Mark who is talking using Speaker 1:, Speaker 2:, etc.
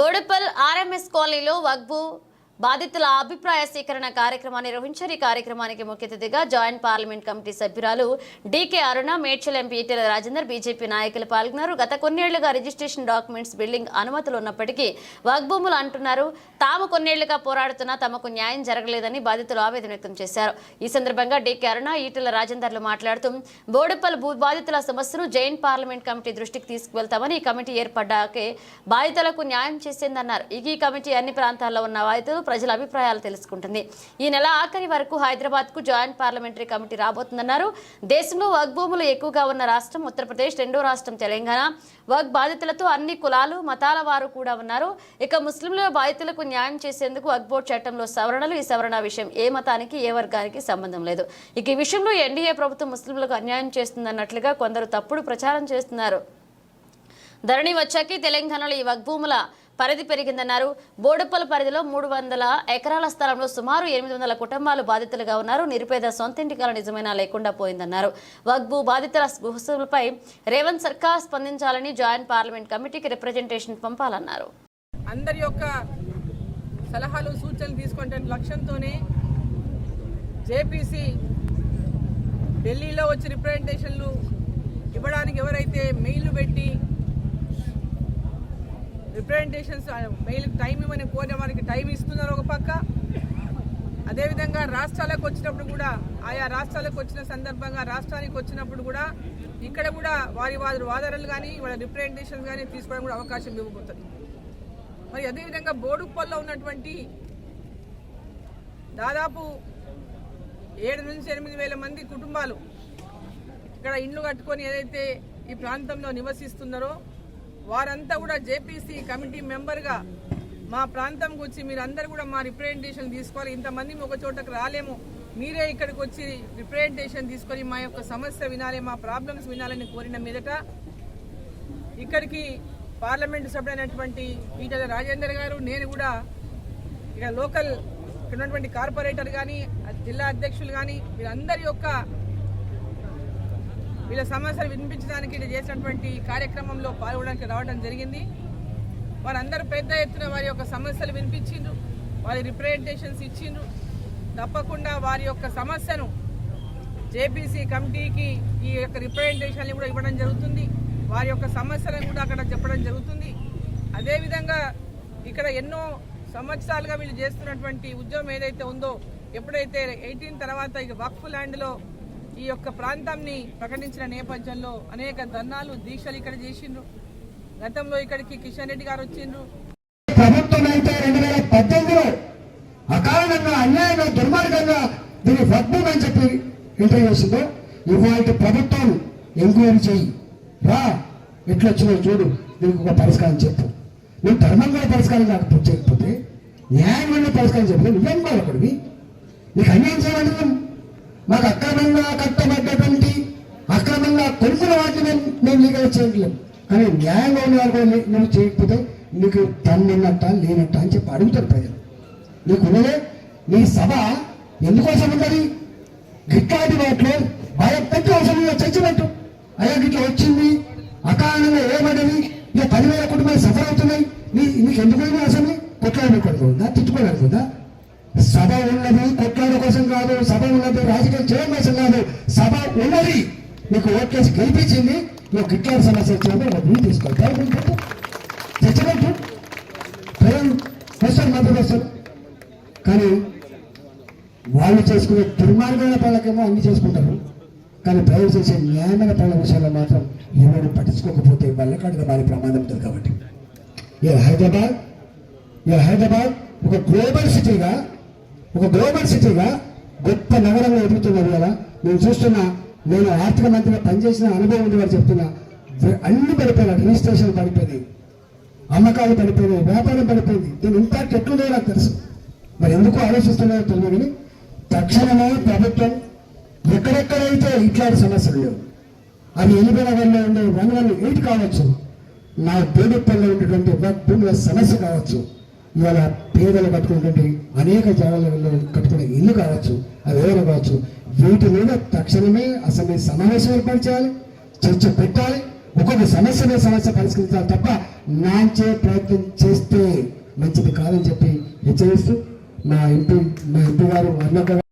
Speaker 1: Boduppal RMS కాలనీలో వగ్బు బాధితుల అభిప్రాయ సేకరణ కార్యక్రమాన్ని నిర్వహించారు. ఈ కార్యక్రమానికి ముఖ్య అతిథిగా జాయింట్ పార్లమెంట్ కమిటీ సభ్యురాలు DK Aruna Medchal MP Etela Rajender BJP నాయకులు పాల్గొన్నారు. గత కొన్నేళ్ళుగా రిజిస్ట్రేషన్ డాక్యుమెంట్స్ బిల్డింగ్ అనుమతులు ఉన్నప్పటికీ వాగ్భూములు అంటున్నారు. తాము కొన్నేళ్ళుగా పోరాడుతున్నా తమకు న్యాయం జరగలేదని బాధితులు ఆవేదన వ్యక్తం చేశారు. ఈ సందర్భంగా డీకే అరుణ ఈటెల రాజేందర్లు మాట్లాడుతూ బోడుపల్ భూ బాధితుల సమస్యను జైన్ పార్లమెంట్ కమిటీ దృష్టికి తీసుకువెళ్తామని ఈ కమిటీ ఏర్పడ్డాకే బాధితులకు న్యాయం చేసిందన్నారు. ఈ కమిటీ అన్ని ప్రాంతాల్లో ఉన్న బాధితులు ప్రజల అభిప్రాయాలు తెలుసుకుంటుంది. ఈ నెల ఆఖరి వరకు హైదరాబాద్కు జాయింట్ పార్లమెంటరీ కమిటీ రాబోతుందన్నారు. దేశంలో వగ్ భూములు ఎక్కువగా ఉన్న రాష్ట్రం ఉత్తరప్రదేశ్ రెండో రాష్ట్రం తెలంగాణ. వగ్ బాధితులతో అన్ని కులాలు మతాల వారు కూడా ఉన్నారు. ఇక ముస్లింల బాధితులకు న్యాయం చేసేందుకు వగ్ బోర్డు చట్టంలో సవరణలు. ఈ సవరణ విషయం ఏ మతానికి ఏ వర్గానికి సంబంధం లేదు. ఇక ఈ విషయంలో ఎన్డీఏ ప్రభుత్వం ముస్లింలకు అన్యాయం చేస్తుందన్నట్లుగా కొందరు తప్పుడు ప్రచారం చేస్తున్నారు. ధరణి వచ్చాక తెలంగాణలో ఈ వగ్భూముల పరిధి పెరిగిందన్నారు. బోడుప్పల పరిధిలో మూడు వందల ఎకరాల స్థలంలో సుమారు ఎనిమిది వందల కుటుంబాలు బాధితులుగా ఉన్నారు. నిరుపేద సొంతింటి కల నిజమైనా లేకుండా పోయిందన్నారు. వగ్బు బాధితుల గుహసులపై రేవంత్ సర్కార్ స్పందించాలని జాయింట్ పార్లమెంట్ కమిటీకి రిప్రజెంటేషన్ పంపాలన్నారు.
Speaker 2: అందరి యొక్క సలహాలు సూచనలు తీసుకుంటే లక్ష్యంతోనే జేపీసీ ఢిల్లీలో వచ్చి రిప్రజెంటేషన్లు ఇవ్వడానికి ఎవరైతే మెయిల్ పెట్టి రిప్రజెంటేషన్స్ మెయిల్ టైం ఇవ్వని కోరిన వారికి టైం ఇస్తున్నారు ఒక పక్క. అదేవిధంగా రాష్ట్రాలకు వచ్చినప్పుడు కూడా ఆయా రాష్ట్రాలకు వచ్చిన సందర్భంగా రాష్ట్రానికి వచ్చినప్పుడు కూడా ఇక్కడ కూడా వారి వారి వాదనలు కానీ వాళ్ళ రిప్రజెంటేషన్స్ కానీ తీసుకోవడం కూడా అవకాశం ఇవ్వబోతుంది. మరి అదేవిధంగా బోడుప్పల్లో ఉన్నటువంటి దాదాపు ఏడు నుంచి ఎనిమిది వేల మంది కుటుంబాలు ఇక్కడ ఇండ్లు కట్టుకొని ఏదైతే ఈ ప్రాంతంలో నివసిస్తున్నారో వారంతా కూడా జేపీసీ కమిటీ మెంబర్గా మా ప్రాంతంకి వచ్చి మీరందరూ కూడా మా రిప్రజెంటేషన్ తీసుకోవాలి. ఇంతమంది ఒక చోటకు రాలేము. మీరే ఇక్కడికి వచ్చి రిప్రజెంటేషన్ తీసుకొని మా యొక్క సమస్య వినాలి మా ప్రాబ్లమ్స్ వినాలని కోరిన మీదట ఇక్కడికి పార్లమెంట్ సభ్యుడైనటువంటి ఈటల రాజేందర్ గారు నేను కూడా ఇక లోకల్ ఇక్కడ ఉన్నటువంటి కార్పొరేటర్ కానీ జిల్లా అధ్యక్షులు కానీ వీరందరి యొక్క వీళ్ళ సమస్యలు వినిపించడానికి ఇది చేసినటువంటి కార్యక్రమంలో పాల్గొనడానికి రావడం జరిగింది. వారందరూ పెద్ద ఎత్తున వారి యొక్క సమస్యలు వినిపించిండ్రు. వారి రిప్రజెంటేషన్స్ ఇచ్చిండ్రు. తప్పకుండా వారి యొక్క సమస్యను జేపీసీ కమిటీకి ఈ యొక్క రిప్రజెంటేషన్లు కూడా ఇవ్వడం జరుగుతుంది. వారి యొక్క సమస్యలను కూడా అక్కడ చెప్పడం జరుగుతుంది. అదేవిధంగా ఇక్కడ ఎన్నో సంవత్సరాలుగా వీళ్ళు చేస్తున్నటువంటి ఉద్యమం ఏదైతే ఉందో ఎప్పుడైతే ఎయిటీన్ తర్వాత ఇక వక్ఫ్ ల్యాండ్లో ఈ యొక్క ప్రాంతాన్ని ప్రకటించిన నేపథ్యంలో అనేక ధర్నాలు దీక్షలు ఇక్కడ చేసిండ్రు. గతంలో ఇక్కడికి కిషన్ రెడ్డి గారు వచ్చిండ్రు.
Speaker 3: ప్రభుత్వం అయితే రెండు వేల పద్దెనిమిదిలో అకారణంగా అన్యాయంగా దుర్మార్గంగా దీన్ని వద్దు అని చెప్పి ఇంటర్వ్యూ చేసిందో ఇవాళ ప్రభుత్వం ఎంక్వైరీ చేయి. రా ఎట్లా వచ్చిందో చూడు దీనికి ఒక పరిష్కారం చెప్పు. నువ్వు ధర్మంగా పరిష్కారం కాకపోతే చేయకపోతే కూడా పరిష్కారం చెప్పలేదు నువ్వేం కాదు అక్కడివి నీకు అన్యాయం చేయాలంటే మాకు అక్రమంగా కట్టబడ్డటువంటి అక్రమంగా కొనుక్కున్న వాటిని మేము లీగల్ చేయట్లేము కానీ న్యాయంగా ఉన్న వాళ్ళు కూడా నువ్వు చేయకపోతే నీకు తన్నున్నట్ట లేనట్ట అని చెప్పి అడుగుతారు ప్రజలు. నీకు ఉన్నదే నీ సభ ఎందుకోసం ఉన్నది? గిట్లాంటి వాటిలో భయపెట్టి అవసరం లేదు చచ్చినట్టు. అయ్యా గిట్లా వచ్చింది అకారణంగా ఏమన్నది ఇక పదివేల కుటుంబాలు సఫర్ అవుతున్నాయి నీ నీకు ఎందుకు పోయింది అసలు కొట్లాడకూడదు ఉందా తిట్టుకోవడానికి సభ ఉన్నది కొట్లాడ కోసం కాదు సభ ఉన్నది రాజకీయం చేయడం కోసం కాదు సభ ఉన్నది. నీకు ఓట్లేసి గెలిపించింది నువ్వు గిట్లాంటి సమస్య వచ్చినప్పుడు ఒక భూమి తీసుకోవాలి చచ్చినట్టు. ప్రజలు వస్తారు మద్దతు వస్తారు కానీ వాళ్ళు చేసుకునే దుర్మార్గమైన పనులకేమో అన్ని చేసుకుంటారు. కానీ ప్రజలు చేసే న్యాయమైన పనుల విషయాల్లో మాత్రం ఎవరు పట్టించుకోకపోతే వాళ్ళకాడిగా వారి ప్రమాదం ఉంటుంది కాబట్టి. ఈ హైదరాబాద్? ఈ హైదరాబాద్ ఒక గ్లోబల్ సిటీగా ఒక గ్లోబల్ సిటీగా గొప్ప నగరంగా ఎదుగుతున్నారు కదా నేను చూస్తున్నా నేను ఆర్థిక మంత్రిగా పనిచేసిన అనుభవం ఉంది వారు చెప్తున్నా అన్ని పడిపోయినా రిజిస్ట్రేషన్ పడిపోయింది అమ్మకాలు పడిపోయినాయి వ్యాపారం పడిపోయింది. దీని ఇంపాక్ట్ ఎట్లుందో నాకు తెలుసు. మరి ఎందుకు ఆలోచిస్తున్నారో తెలియదు కానీ తక్షణమే ప్రభుత్వం ఎక్కడెక్కడైతే ఇట్లాంటి సమస్యలు లేవు అవి ఎనిమిది నగర్లో ఉండే వన్ వన్ ఎయిట్ కావచ్చు నా పేదపల్లిలో ఉండేటువంటి ఒక భూముల సమస్య కావచ్చు ఇవాళ పేదలు కట్టుకున్నటువంటి అనేక జాగాలలో కట్టుకునే ఇల్లు కావచ్చు అవి ఏదైనా కావచ్చు వీటి మీద తక్షణమే అసెంబ్లీ సమావేశం ఏర్పాటు చేయాలి చర్చ పెట్టాలి ఒక్కొక్క సమస్య మీద సమస్య పరిష్కరించాలి తప్ప నాంచే ప్రయత్నం చేస్తే మంచిది కాదని చెప్పి హెచ్చరిస్తూ మా ఎంపీ మా ఎంపీ గారు అన్నక